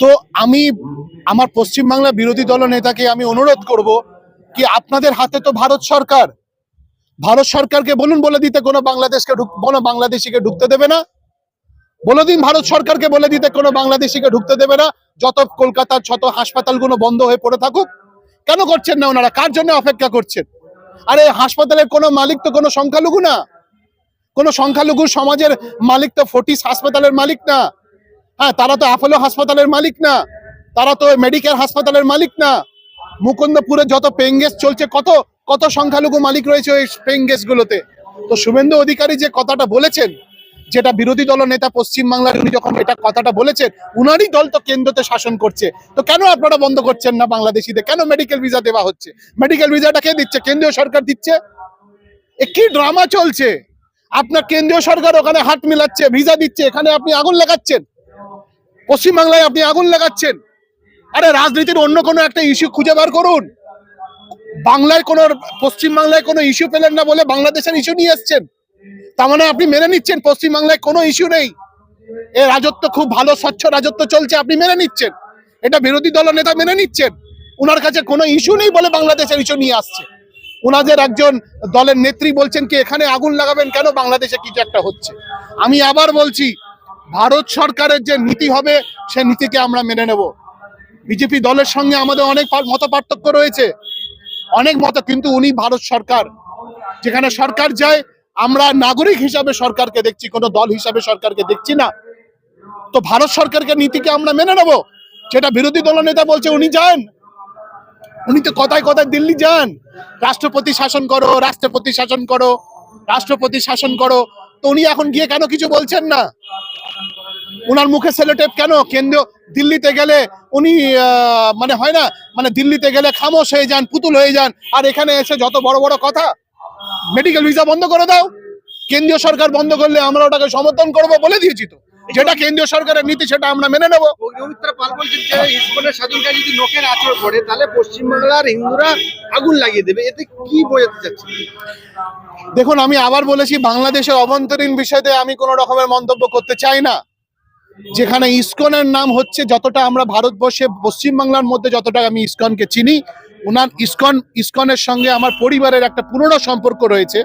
তো আমি আমার পশ্চিমবাংলা বিরোধী দল নেতাকে আমি অনুরোধ করব কি আপনাদের হাতে তো ভারত সরকার। ভারত সরকারকে বলুন বলে দিতে কোনো বাংলাদেশকে কোনো বাংলাদেশিকে ঢুকতে দেবে না। বলে দিন ভারত সরকারকে বলে দিতে কোনো বাংলাদেশিকে ঢুকতে দেবে না। যত কলকাতার, যত হাসপাতালগুলো বন্ধ হয়ে পড়ে থাকুক, কেন করছেন না ওনারা? কার জন্য অপেক্ষা করছেন? আরে, হাসপাতালের কোনো মালিক তো কোনো সংখ্যালঘু না। কোনো সংখ্যালঘু সমাজের মালিক তো ফোর্টিস হাসপাতালের মালিক না। হ্যাঁ তারা তো অ্যাপোলো হাসপাতালের মালিক না। তারা তো মেডিকেল হাসপাতালের মালিক না। মুকুন্দপুরে যত পেঙ্গেস চলছে, কত কত সংখ্যালঘু মালিক রয়েছে ওই পেঙ্গেস গুলোতে। তো শুভেন্দু অধিকারী যে কথাটা বলেছেন, যেটা বিরোধী দল নেতা পশ্চিমবাংলার উনি যখন এটা কথাটা বলেছেন, উনারই দল তো কেন্দ্রতে শাসন করছে। তো কেন আপনারা বন্ধ করছেন না বাংলাদেশিদের? কেন মেডিকেল ভিসা দেওয়া হচ্ছে? মেডিকেল ভিসাটা কে দিচ্ছে? কেন্দ্রীয় সরকার দিচ্ছে? কি ড্রামা চলছে। আপনার কেন্দ্রীয় সরকার ওখানে হাত মিলাচ্ছে ভিসা দিচ্ছে, এখানে আপনি আগুন লাগাচ্ছেন। পশ্চিমবাংলায় আপনি আগুন লাগাচ্ছেন। আরে রাজনীতির অন্য কোনো একটা ইস্যু খুঁজে বার করুন। বাংলায় কোনো, পশ্চিমবাংলায় কোনো ইস্যু পেলেন না বলে বাংলাদেশের ইস্যু নিয়ে এসছেন। তার মানে আপনি মেনে নিচ্ছেন, পশ্চিমবাংলায় কোনো ইস্যু নেই। এ রাজত্ব খুব ভালো, স্বচ্ছ রাজত্ব চলছে, আপনি মেনে নিচ্ছেন। এটা বিরোধী দল নেতা মেনে নিচ্ছেন। ওনার কাছে কোনো ইস্যু নেই বলে বাংলাদেশের ইস্যু নিয়ে আসছে। ওনাদের একজন দলের নেত্রী বলছেন কি, এখানে আগুন লাগাবেন কেন? বাংলাদেশে কিছু একটা হচ্ছে। আমি আবার বলছি ভারত সরকারের যে নীতি হবে, সে নীতিকে আমরা মেনে নেব। বিজেপি দলের সঙ্গে আমাদের অনেক মত পার্থক্য রয়েছে। অনেক মত, কিন্তু উনি ভারত সরকার। যেখানে সরকার যায়, আমরা নাগরিক হিসাবে সরকারকে দেখছি, কোনো দল হিসাবে সরকারকে দেখছি না। তো ভারত সরকারকে নীতিকে আমরা মেনে নেব। যেটা বিরোধী দল নেতা বলছে, উনি যান। উনি তো কথায় কথায় দিল্লি যান। রাষ্ট্রপতি শাসন করো, রাষ্ট্রপতি শাসন করো, রাষ্ট্রপতি শাসন করো। তো উনি এখন গিয়ে কেন কিছু বলছেন না? উনার মুখে সেলোটেপ কেন? কেন্দ্র দিল্লিতে গেলে উনি মানে হয় না মানে দিল্লিতে গেলে খামোশ হয়ে যান পুতুল হয়ে যান আর এখানে এসে যত বড় বড় কথা মেডিকেল ভিসা বন্ধ করে দাও। কেন্দ্রীয় সরকার বন্ধ করলে আমরা ওটাকে সমর্থন করব বলে দিয়েছি তো। যেটা কেন্দ্রীয় সরকারের নীতি সেটা আমরা মেনে নেব। নোকের আচর পড়ে তাহলে পশ্চিমবাংলার হিন্দুরা আগুন লাগিয়ে দেবে। এতে কি বোঝাতে দেখুন আমি আবার বলেছি বাংলাদেশের অভ্যন্তরীণ বিষয়তে আমি কোনো রকমের মন্তব্য করতে চাই না। যেখানে ইসকনের নাম হচ্ছে যতটা আমরা ভারতবর্ষে পশ্চিমবাংলার মধ্যে যতটা আমি ইসকনকে চিনি ওনার ইসকন, ইসকনের সঙ্গে আমার পরিবারের একটা পুরনো সম্পর্ক রয়েছে।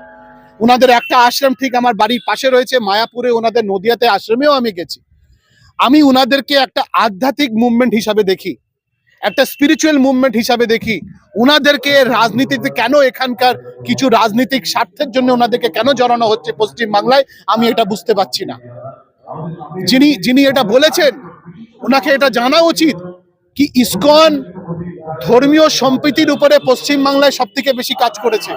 ওনাদের একটা আশ্রম ঠিক আমার বাড়ির পাশে রয়েছে, মায়াপুরে ওনাদের নদিয়াতে আশ্রমেও আমি গেছি। আমি ওনাদেরকে একটা আধ্যাত্মিক মুভমেন্ট হিসাবে দেখি, একটা স্পিরিচুয়াল মুভমেন্ট হিসাবে দেখি। ওনাদেরকে রাজনীতিতে কেন এখানকার কিছু রাজনৈতিক স্বার্থের জন্য ওনাদেরকে কেন জড়ানো হচ্ছে পশ্চিম বাংলায় আমি এটা বুঝতে পারছি না। যিনি যিনি এটা বলেছেন, ওনাকে এটা জানা উচিত কি ইসকন ধর্মীয় সম্প্রীতির উপরে পশ্চিম বাংলায় সব থেকে বেশি কাজ করেছে।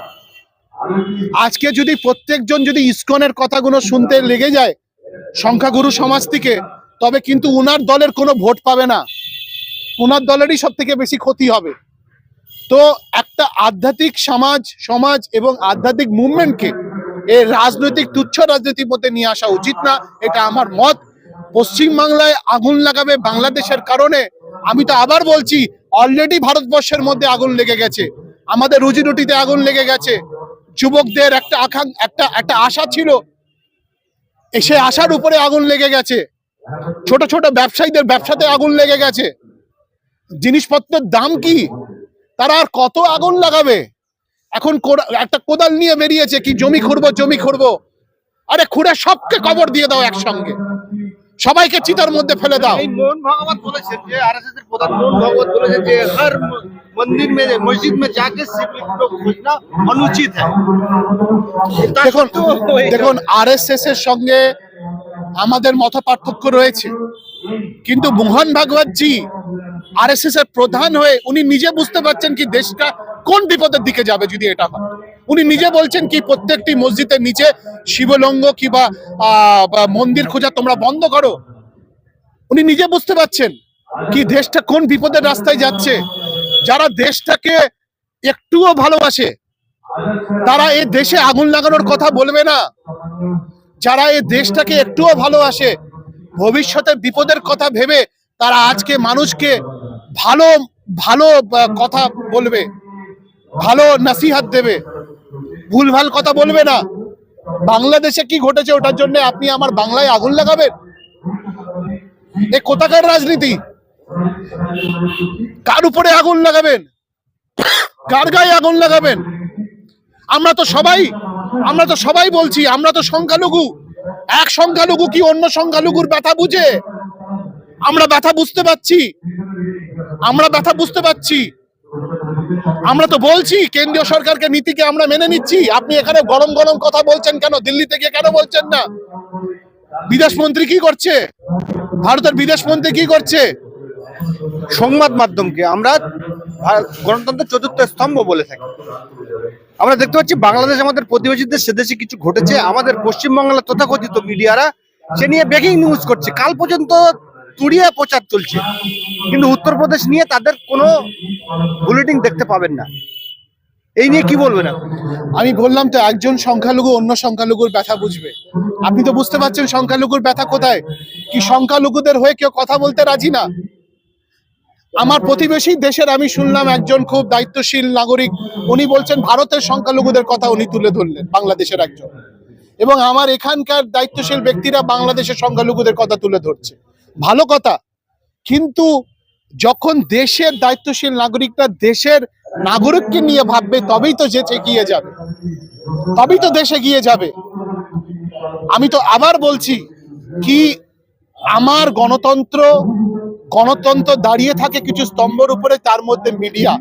আজকে যদি প্রত্যেকজন যদি ইসকনের কথাগুলো শুনতে লেগে যায় সংখ্যাগুরু সমাজ থেকে, তবে কিন্তু উনার দলের কোনো ভোট পাবে না। উনার দলেরই সব থেকে বেশি ক্ষতি হবে। তো একটা আধ্যাত্মিক সমাজ সমাজ এবং আধ্যাত্মিক মুভমেন্টকে এই রাজনৈতিক তুচ্ছ রাজনীতির মধ্যে নিয়ে আসা উচিত না, এটা আমার মত। পশ্চিম বাংলায় আগুন লাগাবে বাংলাদেশের কারণে। আমি তো আবার বলছি অলরেডি ভারতবর্ষের মধ্যে আগুন লেগে গেছে। আমাদের রুজি রুটিতে আগুন লেগে গেছে। যুবকদের একটা আকাঙ্, একটা একটা আশা ছিল। এ সেই আশার উপরে আগুন লেগে গেছে। ছোট ছোট ব্যবসায়ীদের ব্যবসাতে আগুন লেগে গেছে। জিনিসপত্রের দাম কি? তারা আর কত আগুন লাগাবে? এখন কোরা- একটা কোদাল নিয়ে বেরিয়েছে কি জমি খুঁড়বো জমি খুঁড়বো আরে খুঁড়ে সবকে কবর দিয়ে দাও একসঙ্গে সবাইকে চিতার মধ্যে ফেলে দাও এই মোহন ভাগবত বলেছেন যে আরএসএস এর প্রধান মোহন ভাগবত বলেছেন যে হর ম- মন্দির মে মসজিদ মে जाके শিব লিঙ্গ খুঁজনা অনুচিত है তা দেখুন সত্ত্বেও এই- দেখুন আরএসএস এর সঙ্গে আমাদের মত পার্থক্য রয়েছে কিন্তু মোহন ভাগবত জি আরএসএস এর প্রধান হয়ে উনি নিজে বুঝতে পারছেন কি দেশটা কোন বিপদের দিকে যাবে যদি এটা হয়? উনি নিজে বলছেন কি, প্রত্যেকটি মসজিদের নিচে শিবলঙ্গ কিংবা মন্দির খোঁজা তোমরা বন্ধ করো। উনি নিজে বুঝতে পারছেন কি দেশটা কোন বিপদের রাস্তায় যাচ্ছে। যারা দেশটাকে একটুও ভালোবাসে, তারা এ দেশে আগুন লাগানোর কথা বলবে না। যারা এ দেশটাকে একটুও ভালোবাসে ভবিষ্যতে বিপদের কথা ভেবে তারা আজকে মানুষকে ভালো ভালো কথা বলবে। ভালো নাসিহাত দেবে। ভুলভাল কথা বলবে না। বাংলাদেশে কি ঘটেছে ওটার জন্য আপনি আমার বাংলায় আগুন লাগাবেন? এ কোথাকার রাজনীতি? কার উপরে আগুন লাগাবেন? কার গায়ে আগুন লাগাবেন? আমরা তো সবাই, আমরা তো সবাই বলছি, আমরা তো সংখ্যালঘু। এক সংখ্যালঘু কি অন্য সংখ্যালঘুর ব্যথা বুঝে? আমরা ব্যথা বুঝতে পারছি। আমরা ব্যথা বুঝতে পারছি। আমরা তো বলছি, কেন্দ্রীয় সরকারকে নীতিকে আমরা মেনে নিচ্ছি। আপনি এখানে গরম গরম কথা বলছেন কেন? দিল্লি থেকে কেন বলছেন না? বিদেশ মন্ত্রী কি করছে? ভারতের বিদেশ মন্ত্রী কি করছে? সংবাদ মাধ্যমকে আমরা গণতন্ত্রের চতুর্থ স্তম্ভ বলে থাকি। আমরা দেখতে পাচ্ছি, বাংলাদেশ আমাদের প্রতিবেশীদের সে দেশে কিছু ঘটেছে। আমাদের পশ্চিমবাংলার তথাকথিত মিডিয়ারা সে নিয়ে ব্রেকিং নিউজ করছে। কাল পর্যন্ত তুড়িয়ে প্রচার চলছে। কিন্তু উত্তরপ্রদেশ নিয়ে তাদের কোনো বুলেটিন দেখতে পাবেন না। এই নিয়ে কি বলবেন আমি বললাম তো, একজন সংখ্যালঘু অন্য সংখ্যালঘুর ব্যথা বুঝবে। আপনি তো বুঝতে পারছেন সংখ্যালঘুর ব্যথা কোথায়। কি সংখ্যালঘুদের হয়ে কেউ কথা বলতে রাজি না? আমার প্রতিবেশী দেশের আমি শুনলাম একজন খুব দায়িত্বশীল নাগরিক, উনি বলছেন ভারতের সংখ্যালঘুদের কথা উনি তুলে ধরলেন, বাংলাদেশের একজন। এবং আমার এখানকার দায়িত্বশীল ব্যক্তিরা বাংলাদেশের সংখ্যালঘুদের কথা তুলে ধরছে। ভালো কথা। কিন্তু যখন দেশের দায়িত্বশীল নাগরিকরা দেশের নাগরিককে নিয়ে ভাববে, তবেই তো যে এগিয়ে যাবে। তবেই তো দেশ এগিয়ে যাবে। আমি তো আবার বলছি কি আমার গণতন্ত্র গণতন্ত্র দাঁড়িয়ে থাকে কিছু স্তম্ভের উপরে, তার মধ্যে মিডিয়া।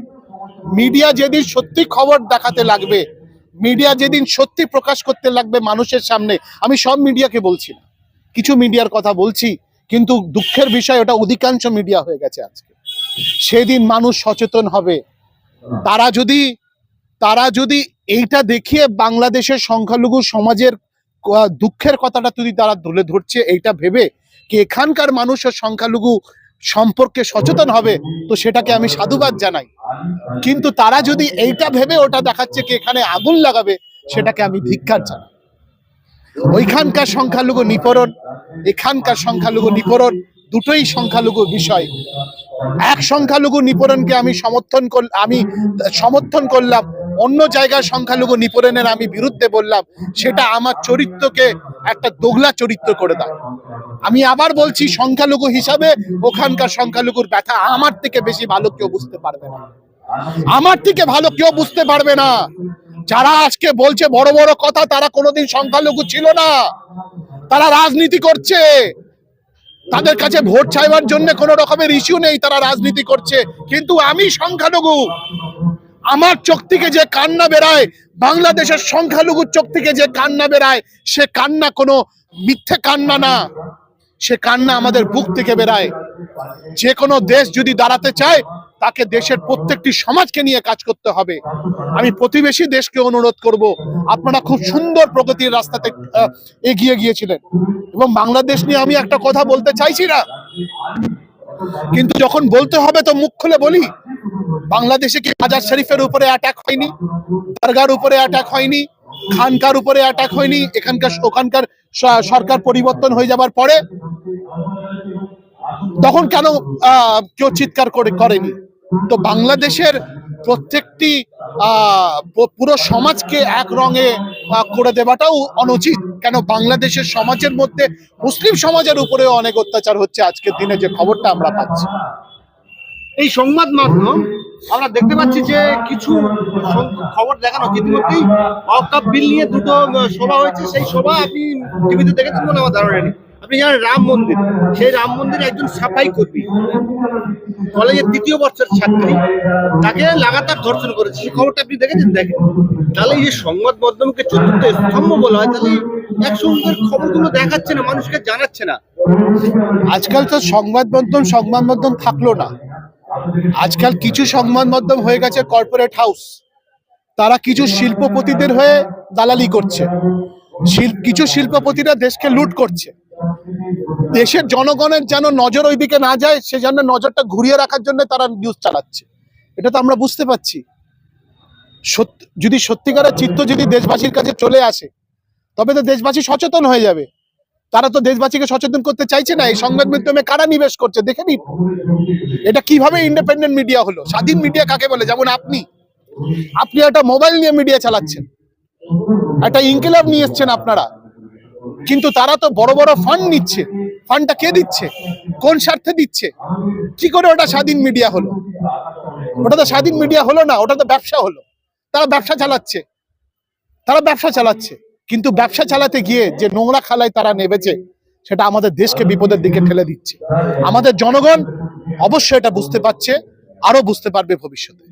মিডিয়া যেদিন সত্যি খবর দেখাতে লাগবে, মিডিয়া যেদিন সত্যি প্রকাশ করতে লাগবে মানুষের সামনে, আমি সব মিডিয়াকে বলছি কিছু মিডিয়ার কথা বলছি কিন্তু দুঃখের বিষয়, ওটা অধিকাংশ মিডিয়া হয়ে গেছে আজকে। সেদিন মানুষ সচেতন হবে। তারা যদি তারা যদি এইটা দেখিয়ে বাংলাদেশের সংখ্যালঘু সমাজের দুঃখের কথাটা যদি তারা তুলে ধরছে, এইটা ভেবে কি এখানকার মানুষের সংখ্যালঘু সম্পর্কে সচেতন হবে, তো সেটাকে আমি সাধুবাদ জানাই। কিন্তু তারা যদি এইটা ভেবে ওটা দেখাচ্ছে কি এখানে আগুন লাগাবে, সেটাকে আমি ধিক্কার জানাই। ওইখানকার সংখ্যালঘু নিপরণ, এখানকার সংখ্যালঘু নিপরণ, দুটোই সংখ্যালঘু বিষয়। এক সংখ্যালঘু নিপরণকে আমি সমর্থন কর, আমি সমর্থন করলাম, অন্য জায়গার সংখ্যালঘু নিপরণের আমি বিরুদ্ধে বললাম, সেটা আমার চরিত্রকে একটা দোগলা চরিত্র করে দেয়। আমি আবার বলছি, সংখ্যালঘু হিসাবে ওখানকার সংখ্যালঘুর ব্যথা আমার থেকে বেশি ভালো কেউ বুঝতে পারবে না। আমার থেকে ভালো কেউ বুঝতে পারবে না। যারা আজকে বলছে বড় বড় কথা, তারা কোনোদিন সংখ্যালঘু ছিল না। তারা রাজনীতি করছে। তাদের কাছে ভোট চাইবার জন্য কোনো রকমের ইস্যু নেই, তারা রাজনীতি করছে। কিন্তু আমি সংখ্যালঘু। আমার চোখ থেকে যে কান্না বেরায়, বাংলাদেশের সংখ্যালঘুর চোখ থেকে যে কান্না বেরায়, সে কান্না কোনো মিথ্যে কান্না না। সে কান্না আমাদের বুক থেকে বেরায়। যে কোনো দেশ যদি দাঁড়াতে চায় তাকে দেশের প্রত্যেকটি সমাজকে নিয়ে কাজ করতে হবে। আমি প্রতিবেশী দেশকে অনুরোধ করব, আপনারা খুব সুন্দর প্রগতির রাস্তাতে এগিয়ে গিয়েছিলেন। এবং বাংলাদেশ নিয়ে আমি একটা কথা বলতে চাইছি না। কিন্তু যখন বলতে হবে তো মুখ খুলে বলি, বাংলাদেশে কি হাজার শরীফের উপরে অ্যাটাক হয়নি? দরগার উপরে অ্যাটাক হয়নি? খানকার উপরে অ্যাটাক হয়নি? এখানকার, ওখানকার সরকার পরিবর্তন হয়ে যাবার পরে তখন কেন কেউ চিৎকার করে, করেনি? তো বাংলাদেশের প্রত্যেকটি পুরো সমাজকে এক রঙে করে দেওয়াটাও অনুচিত। কেন বাংলাদেশের সমাজের মধ্যে মুসলিম সমাজের উপরেও অনেক অত্যাচার হচ্ছে আজকের দিনে, যে খবরটা আমরা পাচ্ছি। এই সংবাদ মাধ্যম, আমরা দেখতে পাচ্ছি যে কিছু খবর দেখানো। ইতিমধ্যেই অকাপ বিল নিয়ে দুটো সভা হয়েছে। সেই সভা আপনি টিভিতে দেখেছেন বলে আমার ধারণা নেই। আপনি জানেন রাম মন্দির, সেই রাম মন্দিরে একজন সাফাই কর্মী, কলেজের দ্বিতীয় বর্ষের ছাত্রী, তাকে লাগাতার ধর্ষণ করেছে। সেই খবরটা আপনি দেখেছেন? দেখেন। তাহলে এই সংবাদ মাধ্যমকে চতুর্থ স্তম্ভ বলা হয়, তাহলে একসঙ্গে খবরগুলো দেখাচ্ছে না, মানুষকে জানাচ্ছে না। আজকাল তো সংবাদ মাধ্যম সংবাদ মাধ্যম থাকল না। আজকাল কিছু সংবাদ মাধ্যম হয়ে গেছে কর্পোরেট হাউস তারা কিছু শিল্পপতিদের হয়ে দালালি করছে। কিছু শিল্পপতিরা দেশকে লুট করছে। দেশের জনগণের যেন নজর ওইদিকে না যায় সে জন্য নজরটা ঘুরিয়ে রাখার জন্য তারা নিউজ চালাচ্ছে। এটা তো আমরা বুঝতে পারছি। সত্যি যদি সত্যিকারের চিত্ত যদি দেশবাসীর কাছে চলে আসে, তবে তো দেশবাসী সচেতন হয়ে যাবে। তারা তো দেশবাসীকে সচেতন করতে চাইছে না। এই সংবাদ মাধ্যমে কারা নিবেশ করছে? দেখে নিন। এটা কীভাবে ইন্ডিপেন্ডেন্ট মিডিয়া হলো? স্বাধীন মিডিয়া কাকে বলে? যেমন আপনি। আপনি একটা মোবাইল নিয়ে মিডিয়া চালাচ্ছেন। একটা ইনকিলাব নিয়ে এসছেন আপনারা। কিন্তু তারা তো বড় বড় ফান্ড নিচ্ছে। ফান্ডটা কে দিচ্ছে? কোন স্বার্থে দিচ্ছে? কি করে ওটা স্বাধীন মিডিয়া হলো? ওটা তো স্বাধীন মিডিয়া হলো না, ওটা তো ব্যবসা হলো। তারা ব্যবসা চালাচ্ছে। তারা ব্যবসা চালাচ্ছে। কিন্তু ব্যবসা চালাতে গিয়ে যে নোংরা খালায় তারা নেবেছে, সেটা আমাদের দেশকে বিপদের দিকে ঠেলে দিচ্ছে। আমাদের জনগণ অবশ্যই এটা বুঝতে পারছে আরও বুঝতে পারবে ভবিষ্যতে।